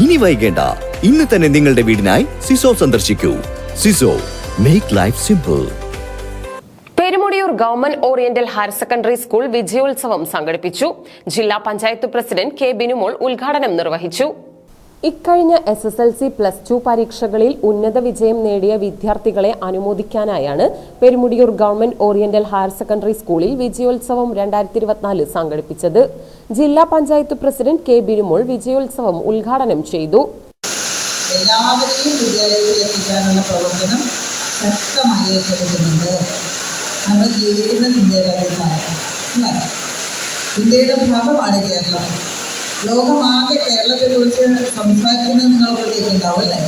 ഇനി വൈകേണ്ട. ഇന്ന് തന്നെ നിങ്ങളുടെ വീടിനായി സിസോ സന്ദർശിക്കൂ. സിസോ make life simple Perumudiyoor government oriental higher secondary school വിജയോത്സവം സംഘടിപ്പിച്ചു. ജില്ലാ പഞ്ചായത്ത് പ്രസിഡന്റ് കെ ബിനുമോൾ ഉദ്ഘാടനം നിർവഹിച്ചു. ഇക്കഴിഞ്ഞ S S L C plus two പരീക്ഷകളിൽ ഉന്നത വിജയം നേടിയ വിദ്യാർത്ഥികളെ അനുമോദിക്കാനായാണ് Perumudiyoor government oriental higher secondary സ്കൂളിൽ വിജയോത്സവം രണ്ടായിരത്തി ഇരുപത്തിനാല് സംഘടിപ്പിച്ചത്. ജില്ലാ പഞ്ചായത്ത് പ്രസിഡന്റ് കെ ബിരുമോൾ വിജയോത്സവം ഉദ്ഘാടനം ചെയ്തു. ശക്തമായി ഇന്ത്യയുടെ ഭാഗമാണ് കേരളം. ലോകമാകെ കേരളത്തെക്കുറിച്ച് സംസാരിക്കുന്നത് നിങ്ങൾ കേൾക്കുന്നുണ്ടാവും അല്ലേ?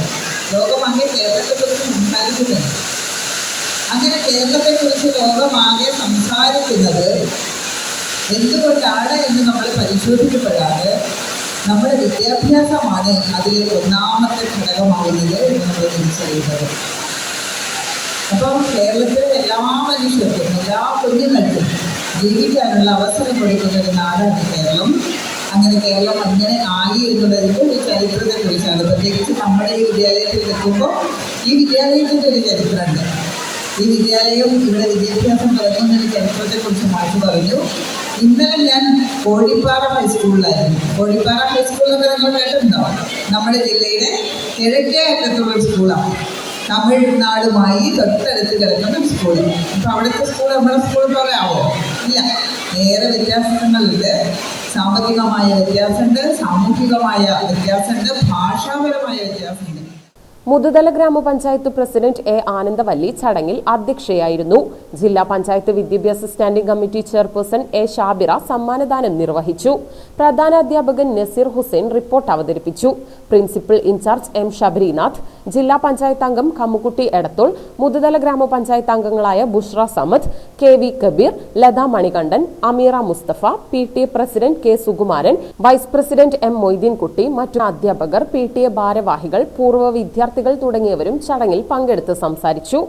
ലോകമാകെ കേരളത്തെ കുറിച്ച് സംസാരിക്കുന്നുണ്ട് അങ്ങനെ കേരളത്തെ കുറിച്ച് ലോകമാകെ സംസാരിക്കുന്നത് എന്തുകൊണ്ടാണ് എന്ന് നമ്മൾ പരിശോധിക്കപ്പെടാതെ നമ്മുടെ വിദ്യാഭ്യാസമാണ് അതിൽ ഒന്നാമത്തെ ഘടകമാവുന്നത് എന്ന് നമ്മൾ തിരിച്ചറിയുന്നത്. അപ്പം കേരളത്തിലെ എല്ലാ മനുഷ്യർക്കും എല്ലാ കുഞ്ഞുങ്ങൾക്കും ജീവിക്കാനുള്ള അവസരം കൊടുക്കുന്ന ഒരു നാടാണ് കേരളം. അങ്ങനെ കേരളം അങ്ങനെ ആയി എന്നുള്ളതിന്റെ ഒരു ചരിത്രത്തെക്കുറിച്ചാണ് പ്രത്യേകിച്ച് നമ്മുടെ ഈ വിദ്യാലയത്തിൽ എത്തുമ്പോൾ ഈ വിദ്യാലയത്തിന്റെ ഒരു ചരിത്രമുണ്ട്. ഈ വിദ്യാലയം ഇവിടെ വിദ്യാഭ്യാസം തുടങ്ങുന്നതിന് ചരിത്രത്തെക്കുറിച്ച് മാറ്റി പറഞ്ഞു. ഇന്നലെ ഞാൻ കോഴിപ്പാറ ഹൈസ്കൂളിലായിരുന്നു കോഴിപ്പാറ ഹൈസ്കൂളിലൊക്കെ നിങ്ങൾ കേട്ടിട്ടുണ്ടോ? നമ്മുടെ ജില്ലയുടെ കിഴക്കേ അറ്റത്തുള്ള സ്കൂളാണ് തമിഴ്നാടുമായി തൊട്ടടുത്ത് കിടക്കുന്ന ഒരു സ്കൂൾ അപ്പം അവിടുത്തെ സ്കൂൾ നമ്മുടെ സ്കൂൾ പോലെ ആവോ ഇല്ല. ഏറെ വ്യത്യാസങ്ങളുണ്ട് സാമ്പത്തികമായ വ്യത്യാസമുണ്ട് സാമൂഹികമായ വ്യത്യാസമുണ്ട് ഭാഷാപരമായ വ്യത്യാസമുണ്ട്. മുതുതല ഗ്രാമപഞ്ചായത്ത് പ്രസിഡന്റ് എ ആനന്ദവല്ലി ചടങ്ങിൽ അധ്യക്ഷയായിരുന്നു. ജില്ലാ പഞ്ചായത്ത് വിദ്യാഭ്യാസ standing committee chairperson A Shabira സമ്മാനദാനം നിർവഹിച്ചു. പ്രധാനാധ്യാപകൻ നസീർ ഹുസൈൻ റിപ്പോർട്ട് അവതരിപ്പിച്ചു. Principal in charge M Sabarinath ജില്ലാ പഞ്ചായത്ത് അംഗം കമ്മുക്കുട്ടി എടത്തോൾ മുതുതല ഗ്രാമപഞ്ചായത്ത് അംഗങ്ങളായ Bushra Samad K V Kabeer Latha Manikandan Ameera Musthafa P T A president K Sukumaran vice president M Moideenkutty മറ്റു അധ്യാപകർ പി ടി എ ഭാരവാഹികൾ പൂർവ വിദ്യാർത്ഥികൾ തുടങ്ങിയവരും ചടങ്ങിൽ പങ്കെടുത്ത് സംസാരിച്ചു.